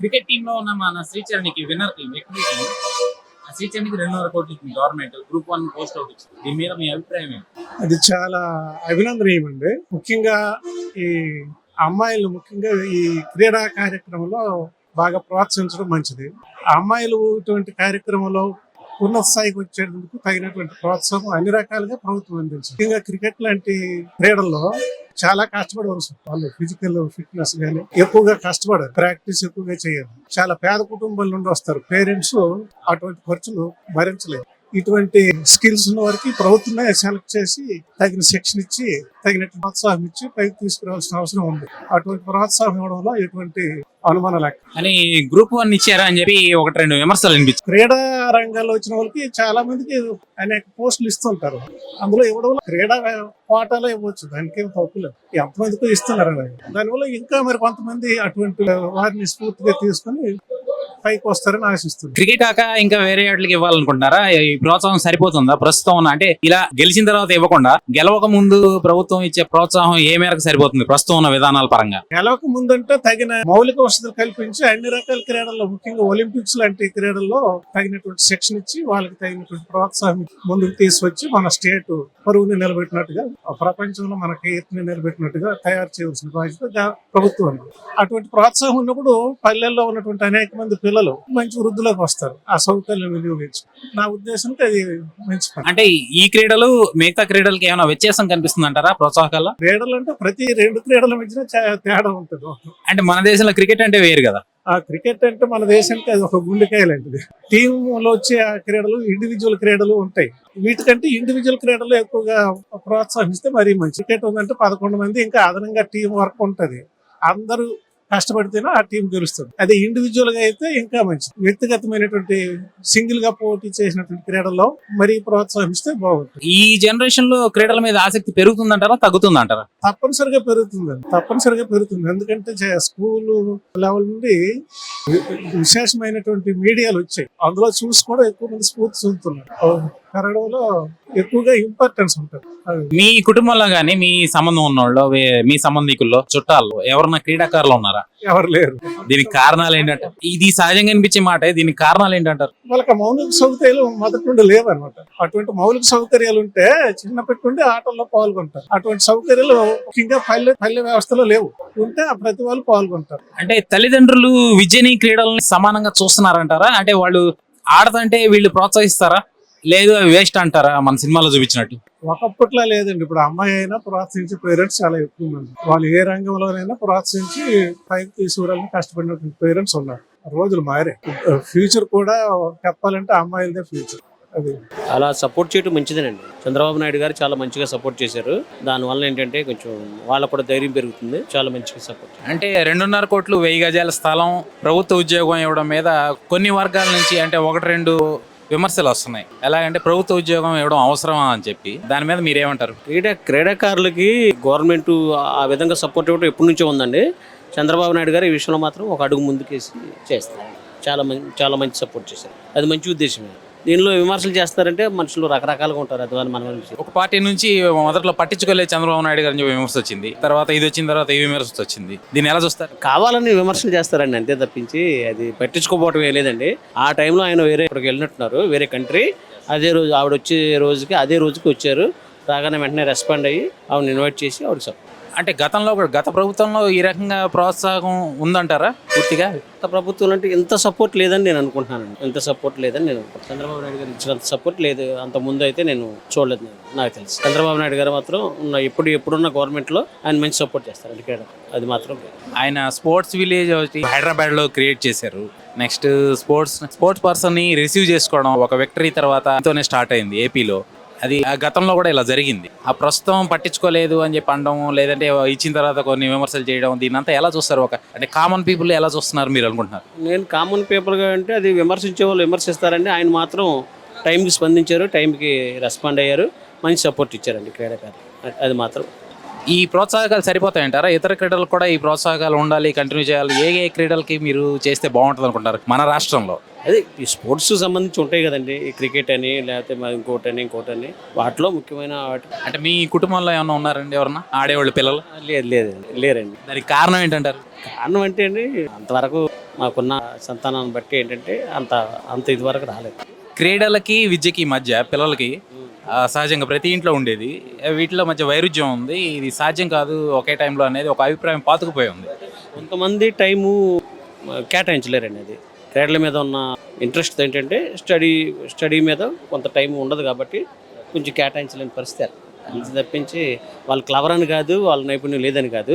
Cricket టీమ్లో ఉన్న మన శ్రీచరణికి విన్నర్ టీం ఎక్కువ టీం ఆ శ్రీచరణ్కి రెండున్నర కోట్లు ఇచ్చింది government group one post out ఇచ్చింది దీని మీద మీ అభిప్రాయం ఏంటి? అది చాలా అభినందనీయం అండి ముఖ్యంగా ఈ అమ్మాయిలు ముఖ్యంగా ఈ క్రీడా కార్యక్రమంలో బాగా ప్రోత్సహించడం మంచిది. ఆ అమ్మాయిలు ఇటువంటి కార్యక్రమంలో ఉన్నత స్థాయికి వచ్చేందుకు తగినటువంటి ప్రోత్సాహం అన్ని రకాలుగా ప్రభుత్వం అందించింది. ముఖ్యంగా క్రికెట్ లాంటి క్రీడల్లో చాలా కష్టపడవలసి వాళ్ళు ఫిజికల్ ఫిట్నెస్ కానీ ఎక్కువగా కష్టపడరు. ప్రాక్టీస్ ఎక్కువగా చేయరు. చాలా పేద కుటుంబాల నుండి వస్తారు. పేరెంట్స్ అటువంటి ఖర్చులు భరించలేరు. ఇటువంటి స్కిల్స్ ఉన్న వారికి ప్రభుత్వమే సెలెక్ట్ చేసి తగిన శిక్షణ ఇచ్చి తగినట్టు ప్రోత్సాహం ఇచ్చి పైకి తీసుకురావాల్సిన అవసరం ఉంది. అటువంటి ప్రోత్సాహం ఇవ్వడంలో ఎటువంటి అనుమానం లేక అని గ్రూప్ వన్ ఇచ్చారా అని చెప్పి ఒకటి రెండు విమర్శలు వినిపించారు. క్రీడా రంగాల్లో వచ్చిన వాళ్ళకి చాలా మందికి అనేక పోస్టులు ఇస్తుంటారు. అందులో ఇవ్వడం వల్ల క్రీడా కోటాలో ఇవ్వచ్చు. దానికి ఏం తప్పులేదు ఎంతమందికి ఇస్తున్నారు. దానివల్ల ఇంకా మరి కొంతమంది అటువంటి వారిని స్ఫూర్తిగా తీసుకొని పైకి వస్తారని ఆశిస్తున్నారు క్రికెట్ కాక ఇంకా వేరే వాటికి ఇవ్వాలనుకుంటున్నారా? ఈ ప్రోత్సాహం సరిపోతుందా? ప్రస్తుతం ఉన్న అంటే ఇలా గెలిచిన తర్వాత ఇవ్వకుండా గెలవక ముందు ప్రభుత్వం ఇచ్చే ప్రోత్సాహం ఏ మేరకు సరిపోతుంది? ప్రస్తుతం ఉన్న విధానాల పరంగా. గెలవక ముందంటే తగిన మౌలిక వసతులు కల్పించి అన్ని రకాల క్రీడల్లో ముఖ్యంగా ఒలింపిక్స్ లాంటి క్రీడల్లో తగినటువంటి శిక్షణ ఇచ్చి వాళ్ళకి తగినటువంటి ప్రోత్సాహం ముందుకు తీసుకొచ్చి మన స్టేట్ పరువుని నిలబెట్టినట్టుగా ఆ ప్రపంచంలో మన కీర్తిని నిలబెట్టినట్టుగా తయారు చేయవలసిన బాధ్యత ప్రభుత్వం. అటువంటి ప్రోత్సాహం ఉన్నప్పుడు పల్లెల్లో ఉన్నటువంటి అనేక మంది పిల్లలు మంచి వృద్ధిలోకి వస్తారు. ఆ సౌకర్యం వినియోగించి. నా ఉద్దేశంకి అది మంచి పని. అంటే ఈ క్రీడలు మిగతా క్రీడలకి ఏమైనా వ్యత్యాసం కనిపిస్తుంది అంటారా ప్రోత్సాహకాల క్రీడలు అంటే ప్రతి రెండు క్రీడల మధ్యన తేడా ఉంటుంది. అంటే మన దేశంలో క్రికెట్ అంటే వేరు కదా? ఆ క్రికెట్ అంటే మన దేశానికి అది ఒక గుండెకాయ లాంటిది. టీంలో వచ్చే ఆ క్రీడలు ఇండివిజువల్ క్రీడలు ఉంటాయి. వీటికంటే ఇండివిజువల్ క్రీడలు ఎక్కువగా ప్రోత్సహిస్తే మరీ మంచి క్రికెట్ ఉందంటే పదకొండు మంది ఇంకా అదనంగా టీం వర్క్ ఉంటది. అందరూ కష్టపడితేనే ఆ టీం గెలుస్తుంది. అదే ఇండివిజువల్గా అయితే ఇంకా మంచి వ్యక్తిగతమైనటువంటి సింగిల్గా పోటీ చేసినటువంటి క్రీడల్లో మరీ ప్రోత్సహిస్తే బాగుంటుంది. ఈ జనరేషన్లో క్రీడల మీద ఆసక్తి పెరుగుతుందంటారా తగ్గుతుందంటారా? తప్పనిసరిగా పెరుగుతుంది తప్పనిసరిగా పెరుగుతుంది. ఎందుకంటే స్కూలు లెవెల్ నుండి విశేషమైనటువంటి మీడియాలు వచ్చాయి. అందులో చూసి కూడా ఎక్కువ మంది స్ఫూర్తి చూపుతున్నారు పెరగడంలో ఎక్కువగా ఇంపార్టెన్స్ ఉంటుంది. మీ కుటుంబంలో గానీ మీ సంబంధం ఉన్నోళ్ళు వే- మీ సంబంధికుల్లో చుట్టాల్లో ఎవరన్నా క్రీడాకారులు ఉన్నారా? ఎవరు లేరు. దీనికి కారణాలు ఏంటంటే ఇది సహజంగా అనిపించే మాట దీనికి కారణాలు ఏంటంటారు? వాళ్ళకి ఆ మౌలిక సౌకర్యాలు మొదటి నుండి లేవు అనమాట అటువంటి మౌలిక సౌకర్యాలు ఉంటే చిన్నప్పటి నుండి ఆటల్లో పాల్గొంటారు. అటువంటి సౌకర్యాలు ముఖ్యంగా పల్లె పల్లె వ్యవస్థలో లేవు. ఉంటే ఆ ప్రతి వాళ్ళు పాల్గొంటారు. అంటే తల్లిదండ్రులు విద్యని క్రీడల్ని సమానంగా చూస్తున్నారంటారా? అంటే వాళ్ళు ఆడదంటే వీళ్ళు ప్రోత్సహిస్తారా? లేదు అవి వేస్ట్ అంటారా? మన సినిమాలో చూపించినట్టు. ఒకప్పట్లో లేదండి. ఇప్పుడు అమ్మాయి అయినా ప్రోత్సహించే పేరెంట్స్ చాలా ఎక్కువ మంది. వాళ్ళు ఏ రంగంలోనైనా ప్రోత్సహించి పైకి తీసుకురాలని కష్టపడినటువంటి పేరెంట్స్ ఉన్నారు. రోజులు మారే. ఫ్యూచర్ కూడా చెప్పాలంటే అమ్మాయిలదే ఫ్యూచర్. అది. అలా సపోర్ట్ చేయడం మంచిదేనండి. చంద్రబాబు నాయుడు గారు చాలా మంచిగా సపోర్ట్ చేశారు. దానివల్ల ఏంటంటే కొంచెం వాళ్ళకు కూడా ధైర్యం పెరుగుతుంది. చాలా మంచిగా సపోర్ట్ అంటే రెండున్నర కోట్లు వెయ్యి గజాల స్థలం ప్రభుత్వ ఉద్యోగం ఇవ్వడం మీద కొన్ని వర్గాల నుంచి అంటే ఒకటి రెండు విమర్శలు వస్తున్నాయి. ఎలాగంటే ప్రభుత్వ ఉద్యోగం ఇవ్వడం అవసరమా అని చెప్పి. దాని మీద మీరేమంటారు? క్రీడా క్రీడాకారులకి గవర్నమెంట్ ఆ విధంగా సపోర్ట్ ఇవ్వడం ఎప్పటి నుంచో ఉందండి. చంద్రబాబు నాయుడు గారు ఈ విషయంలో మాత్రం ఒక అడుగు ముందుకేసి చేస్తారు. చాలా మంచి చాలా మంచి సపోర్ట్ చేశారు. అది మంచి ఉద్దేశమే. దీనిలో విమర్శలు చేస్తారంటే మనుషులు రకరకాలుగా ఉంటారు. అది మన మనిషి ఒక పార్టీ నుంచి మొదట్లో పట్టించుకోలేదు చంద్రబాబు నాయుడు చెప్పి విమర్శ వచ్చింది. తర్వాత ఇది వచ్చిన తర్వాత ఈ విమర్శ వచ్చింది. దీన్ని ఎలా చూస్తారు? కావాలని విమర్శలు చేస్తారండి అంతే తప్పించి అది పట్టించుకోపోవటం లేదండి. ఆ టైంలో ఆయన వేరే ఇక్కడికి వెళ్ళినట్టున్నారు వేరే కంట్రీ. అదే రోజు ఆవిడ వచ్చే రోజుకి అదే రోజుకి వచ్చారు. రాగానే వెంటనే రెస్పాండ్ అయ్యి ఆవిడని ఇన్వైట్ చేసి ఆవిడ అంటే గతంలో కూడా గత ప్రభుత్వంలో ఈ రకంగా ప్రోత్సాహం ఉందంటారా పూర్తిగా? గత ప్రభుత్వం అంటే ఇంత సపోర్ట్ లేదని నేను అనుకుంటున్నానండి. ఇంత సపోర్ట్ లేదని నేను అనుకుంటున్నాను. చంద్రబాబు నాయుడు గారు ఇచ్చినంత సపోర్ట్ లేదు. అంత ముందు అయితే నేను చూడలేదు నేను నాకు తెలుసు. చంద్రబాబు నాయుడు గారు మాత్రం ఉన్న ఎప్పుడు ఎప్పుడున్న గవర్నమెంట్లో ఆయన మంచి సపోర్ట్ చేస్తారండి క్రీడ అది మాత్రం. ఆయన స్పోర్ట్స్ విలేజ్ ఒకటి హైదరాబాద్లో క్రియేట్ చేశారు. నెక్స్ట్ స్పోర్ట్స్ స్పోర్ట్స్ పర్సన్ని రిసీవ్ చేసుకోవడం ఒక విక్టరీ తర్వాత స్టార్ట్ అయింది ఏపీలో. అది ఆ గతంలో కూడా ఇలా జరిగింది. ఆ ప్రస్తుతం పట్టించుకోలేదు అని చెప్పి అనడం లేదంటే ఇచ్చిన తర్వాత కొన్ని విమర్శలు చేయడం దీని అంతా ఎలా చూస్తారు ఒక అంటే కామన్ పీపుల్ ఎలా చూస్తున్నారు మీరు అనుకుంటున్నారు? నేను కామన్ పేపర్గా అంటే అది విమర్శించే వాళ్ళు విమర్శిస్తారండి. ఆయన మాత్రం టైంకి స్పందించారు టైంకి రెస్పాండ్ అయ్యారు మంచి సపోర్ట్ ఇచ్చారండి క్రీడాకారులు. అది- అది మాత్రం. ఈ ప్రోత్సాహకాలు సరిపోతాయంటారా? ఇతర క్రీడలకు కూడా ఈ ప్రోత్సాహకాలు ఉండాలి కంటిన్యూ చేయాలి ఏ ఏ క్రీడలకి మీరు చేస్తే బాగుంటుంది అనుకుంటారు మన రాష్ట్రంలో? అదే ఈ స్పోర్ట్స్ సంబంధించి ఉంటాయి కదండి. ఈ క్రికెట్ అని లేకపోతే మరి ఇంకోటి అని ఇంకోటి అని. వాటిలో ముఖ్యమైన వాటి అంటే మీ కుటుంబంలో ఏమన్నా ఉన్నారండి ఎవరన్నా? ఆడేవాళ్ళు పిల్లలు? లేదు లేదు లేరండి. దానికి కారణం ఏంటంటారు? కారణం అంటే అండి అంతవరకు మాకున్న సంతానాన్ని బట్టి ఏంటంటే అంత అంత ఇదివరకు రాలేదు. క్రీడలకి విద్యకి మధ్య పిల్లలకి సహజంగా ప్రతి ఇంట్లో ఉండేది. వీటిలో మధ్య వైరుధ్యం ఉంది. ఇది సాధ్యం కాదు ఒకే టైంలో అనేది ఒక అభిప్రాయం పాతుకుపోయి ఉంది. కొంతమంది టైము కేటాయించలేరండి అది. క్రీడల మీద ఉన్న ఇంట్రెస్ట్ ఏంటంటే స్టడీ స్టడీ మీద కొంత టైం ఉండదు కాబట్టి కొంచెం కేటాయించలేని పరిస్థితి అంత తప్పించి వాళ్ళు క్లవర్ అని కాదు వాళ్ళ నైపుణ్యం లేదని కాదు.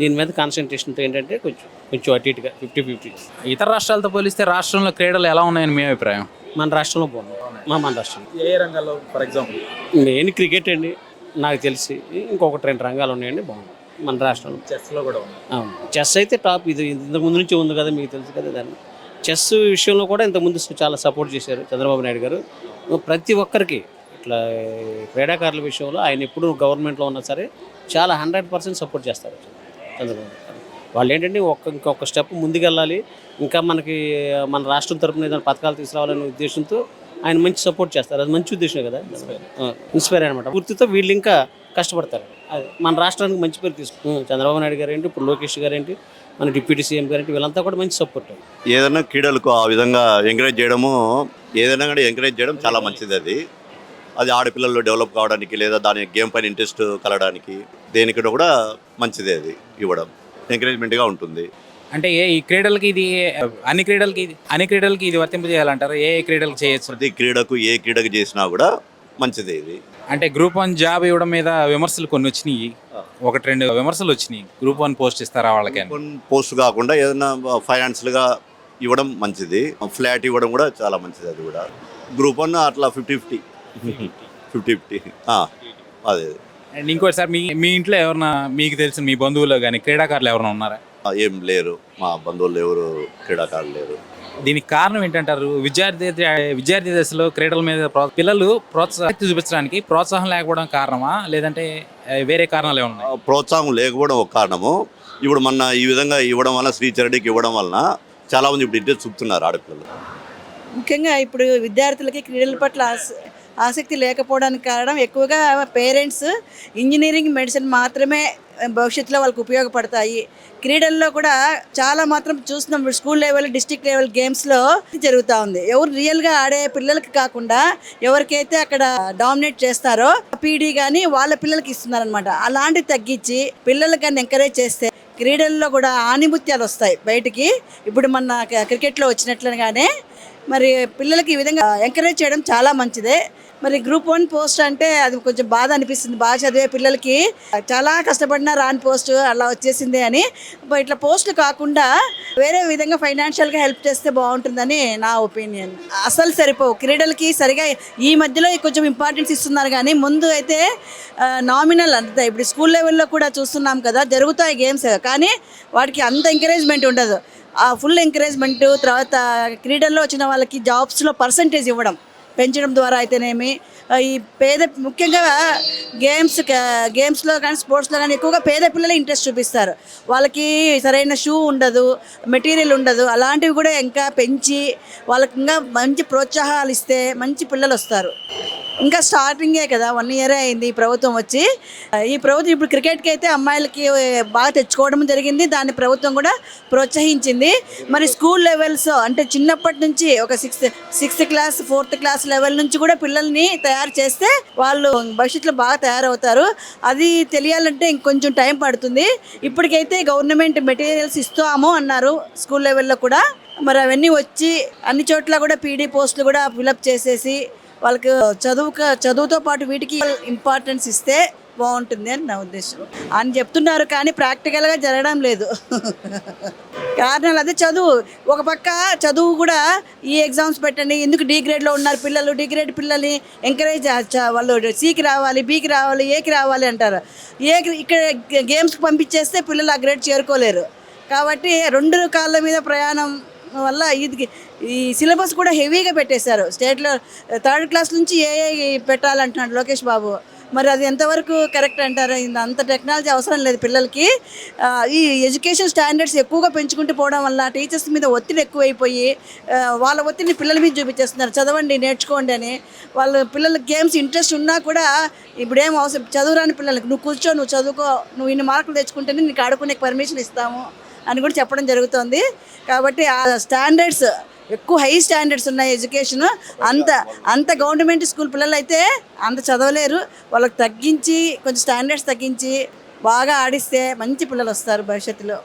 దీని మీద కాన్సన్ట్రేషన్తో ఏంటంటే కొంచెం కొంచెం అటు ఇటుగా ఫిఫ్టీ ఫిఫ్టీ ఇతర రాష్ట్రాలతో పోలిస్తే రాష్ట్రంలో క్రీడలు ఎలా ఉన్నాయని మీ అభిప్రాయం? మన రాష్ట్రంలో మా మన రాష్ట్రంలో. ఏ రంగాల్లో ఫర్ ఎగ్జాంపుల్ మెయిన్ క్రికెట్ అండి నాకు తెలిసి ఇంకొకటి రెండు రంగాలు ఉన్నాయండి బాగుంది మన రాష్ట్రంలో. చెస్లో కూడా ఉంది అవును. చెస్ అయితే టాప్. ఇది ఇంతకు ముందు నుంచి ఉంది కదా మీకు తెలుసు కదా దాన్ని. చెస్ విషయంలో కూడా ఇంతకుముందు చాలా సపోర్ట్ చేశారు చంద్రబాబు నాయుడు గారు. ప్రతి ఒక్కరికి ఇట్లా క్రీడాకారుల విషయంలో ఆయన ఎప్పుడు గవర్నమెంట్లో ఉన్నా సరే చాలా హండ్రెడ్ పర్సెంట్ సపోర్ట్ చేస్తారు చంద్రబాబు. వాళ్ళు ఏంటంటే ఒక్క ఇంకొక స్టెప్ ముందుకెళ్ళాలి. ఇంకా మనకి మన రాష్ట్రం తరపున ఏదైనా పథకాలు తీసుకురావాలనే ఉద్దేశంతో ఆయన మంచి సపోర్ట్ చేస్తారు. అది మంచి ఉద్దేశం కదా? ఇన్స్పైర్ అనమాట పూర్తితో వీళ్ళు ఇంకా కష్టపడతారు. అది మన రాష్ట్రానికి మంచి పేరు తీసుకు చంద్రబాబు నాయుడు గారు ఏంటి? ఇప్పుడు లోకేష్ గారు ఏంటి? మన డిప్యూటీ సీఎం గారు వీళ్ళంతా కూడా మంచి సపోర్ట్ ఏదైనా క్రీడలకు ఆ విధంగా ఎంకరేజ్ చేయడము ఏదైనా కూడా ఎంకరేజ్ చేయడం చాలా మంచిది అది. అది ఆడపిల్లలు డెవలప్ కావడానికి లేదా దాని గేమ్ పైన ఇంట్రెస్ట్ కలగడానికి దేనికి కూడా మంచిదే అది ఇవ్వడం. ఎంకరేజ్మెంట్గా ఉంటుంది. అంటే ఏ ఈ క్రీడలకి ఇది అన్ని క్రీడలకి ఇది అన్ని క్రీడలకి ఇది వర్తింపజేయాలంటారు? ఏ ఏ క్రీడలకు చేయొచ్చు? ప్రతి క్రీడకు ఏ క్రీడకు చేసినా కూడా మంచిదే ఇది. అంటే గ్రూప్ వన్ జాబ్ ఇవ్వడం మీద విమర్శలు కొన్ని వచ్చినాయి. ఒకటి రెండు విమర్శలు వచ్చినాయి. గ్రూప్ వన్ పోస్ట్ ఇస్తారా వాళ్ళకి. పోస్ట్ కాకుండా ఏదైనా ఫైనాన్షియల్గా ఇవ్వడం మంచిది. ఫ్లాట్ ఇవ్వడం కూడా చాలా మంచిది అది కూడా. గ్రూప్ వన్ అట్లా ఫిఫ్టీ ఫిఫ్టీ. Fifty fifty. అదే. అండ్ ఇంకోటి సార్ మీ మీ ఇంట్లో ఎవరన్నా మీకు తెలిసిన మీ బంధువులు కానీ క్రీడాకారులు ఎవరైనా ఉన్నారా? ఏం లేరు. మా బంధువులు ఎవరు క్రీడాకారులు లేరు. దీనికి కారణం ఏంటంటారు? విద్యార్థి విద్యార్థి దశలో క్రీడల మీద పిల్లలు ప్రోత్సాహం చూపించడానికి ప్రోత్సాహం లేకపోవడం కారణమా? లేదంటే వేరే కారణాలు ఏమన్నా ప్రోత్సాహం లేకపోవడం ఒక కారణము. ఇప్పుడు మన ఈ విధంగా ఇవ్వడం వల్ల శ్రీ చరణికి ఇవ్వడం వలన చాలా మంది ఇప్పుడు ఇంట్రెస్ట్ చూపుతున్నారు ఆడపిల్లలు. ముఖ్యంగా ఇప్పుడు విద్యార్థులకి క్రీడల పట్ల ఆసక్తి లేకపోవడానికి కారణం ఎక్కువగా పేరెంట్స్ ఇంజనీరింగ్ మెడిసిన్ మాత్రమే భవిష్యత్తులో వాళ్ళకి ఉపయోగపడతాయి. క్రీడల్లో కూడా చాలా మాత్రం చూస్తున్నాం స్కూల్ లెవెల్ డిస్టిక్ లెవెల్ గేమ్స్లో జరుగుతూ ఉంది. ఎవరు రియల్గా ఆడే పిల్లలకి కాకుండా ఎవరికైతే అక్కడ డామినేట్ చేస్తారో పీడీ కానీ వాళ్ళ పిల్లలకి ఇస్తున్నారనమాట అలాంటివి తగ్గించి పిల్లలకి కానీ ఎంకరేజ్ చేస్తే క్రీడల్లో కూడా ఆనిముత్యాలు వస్తాయి బయటికి. ఇప్పుడు మన క్రికెట్లో వచ్చినట్లుగానే మరి పిల్లలకి ఈ విధంగా ఎంకరేజ్ చేయడం చాలా మంచిదే. మరి గ్రూప్ వన్ పోస్ట్ అంటే అది కొంచెం బాధ అనిపిస్తుంది. బాగా చదివే పిల్లలకి. చాలా కష్టపడినా రాని పోస్ట్ అలా వచ్చేసింది అని. ఇట్లా పోస్టులు కాకుండా వేరే విధంగా ఫైనాన్షియల్గా హెల్ప్ చేస్తే బాగుంటుందని నా ఒపీనియన్. అసలు సరిపోవు. క్రీడలకి సరిగా ఈ మధ్యలో కొంచెం ఇంపార్టెన్స్ ఇస్తున్నారు కానీ ముందు అయితే నామినల్ అంత. ఇప్పుడు స్కూల్ లెవెల్లో కూడా చూస్తున్నాం కదా జరుగుతాయి గేమ్స్ కానీ వాటికి అంత ఎంకరేజ్మెంట్ ఉండదు. ఆ ఫుల్ ఎంకరేజ్మెంట్ తర్వాత క్రీడల్లో వచ్చిన వాళ్ళకి జాబ్స్లో పర్సంటేజ్ ఇవ్వడం. పెంచడం ద్వారా అయితేనేమి ఈ పేద ముఖ్యంగా గేమ్స్ గేమ్స్లో కానీ స్పోర్ట్స్లో కానీ ఎక్కువగా పేద పిల్లలు ఇంట్రెస్ట్ చూపిస్తారు. వాళ్ళకి సరైన షూ ఉండదు మెటీరియల్ ఉండదు అలాంటివి కూడా ఇంకా పెంచి వాళ్ళకి ఇంకా మంచి ప్రోత్సాహాలు ఇస్తే మంచి పిల్లలు వస్తారు. ఇంకా స్టార్టింగే కదా వన్ ఇయరే అయింది ఈ ప్రభుత్వం వచ్చి. ఈ ప్రభుత్వం ఇప్పుడు క్రికెట్కి అయితే అమ్మాయిలకి బాగా తెచ్చుకోవడం జరిగింది. దాన్ని ప్రభుత్వం కూడా ప్రోత్సహించింది. మరి స్కూల్ లెవెల్స్ అంటే చిన్నప్పటి నుంచి ఒక sixth sixth class fourth class level నుంచి కూడా పిల్లల్ని తయారు చేస్తే వాళ్ళు భవిష్యత్తులో బాగా తయారవుతారు. అది తెలియాలంటే ఇంకొంచెం టైం పడుతుంది. ఇప్పటికైతే గవర్నమెంట్ మెటీరియల్స్ ఇస్తాము అన్నారు స్కూల్ లెవెల్లో కూడా. మరి అవన్నీ వచ్చి అన్ని చోట్ల కూడా పీడీ పోస్టులు కూడా ఫిలప్ చేసేసి వాళ్ళకి చదువు చదువుతో పాటు వీటికి ఇంపార్టెన్స్ ఇస్తే బాగుంటుంది అని నా ఉద్దేశం. అని చెప్తున్నారు కానీ ప్రాక్టికల్గా జరగడం లేదు. కారణాలు అదే చదువు. ఒక పక్క చదువు కూడా ఈ ఎగ్జామ్స్ పెట్టండి ఎందుకు డీ గ్రేడ్లో ఉన్నారు పిల్లలు? డీ గ్రేడ్ పిల్లల్ని ఎంకరేజ్ వాళ్ళు సికి రావాలి బీకి రావాలి ఏకి రావాలి అంటారు. ఏ ఇక్కడ గేమ్స్కి పంపించేస్తే పిల్లలు ఆ గ్రేడ్ చేరుకోలేరు. కాబట్టి రెండు కాళ్ళ మీద ప్రయాణం వల్ల ఇది ఈ సిలబస్ కూడా హెవీగా పెట్టేశారు. స్టేట్లో థర్డ్ క్లాస్ నుంచి ఏ పెట్టాలంటున్నాడు లోకేష్ బాబు. మరి అది ఎంతవరకు కరెక్ట్ అంటారు? అంత టెక్నాలజీ అవసరం లేదు పిల్లలకి. ఈ ఎడ్యుకేషన్ స్టాండర్డ్స్ ఎక్కువగా పెంచుకుంటూ పోవడం వల్ల టీచర్స్ మీద ఒత్తిడి ఎక్కువైపోయి వాళ్ళ ఒత్తిడిని పిల్లల మీద చూపించేస్తున్నారు. చదవండి నేర్చుకోండి అని. వాళ్ళ పిల్లలకి గేమ్స్ ఇంట్రెస్ట్ ఉన్నా కూడా ఇప్పుడు ఏం అవసరం? చదువురాని పిల్లలకి నువ్వు కూర్చో నువ్వు చదువుకో నువ్వు ఇన్ని మార్కులు తెచ్చుకుంటేనే నీకు ఆడుకునే పర్మిషన్ ఇస్తాము అని కూడా చెప్పడం జరుగుతుంది. కాబట్టి ఆ స్టాండర్డ్స్ ఎక్కువ హై స్టాండర్డ్స్ ఉన్నాయి ఎడ్యుకేషన్. అంత అంత గవర్నమెంట్ స్కూల్ పిల్లలు అయితే అంత చదవలేరు. వాళ్ళకి తగ్గించి కొంచెం స్టాండర్డ్స్ తగ్గించి బాగా ఆడిస్తే మంచి పిల్లలు వస్తారు భవిష్యత్తులో.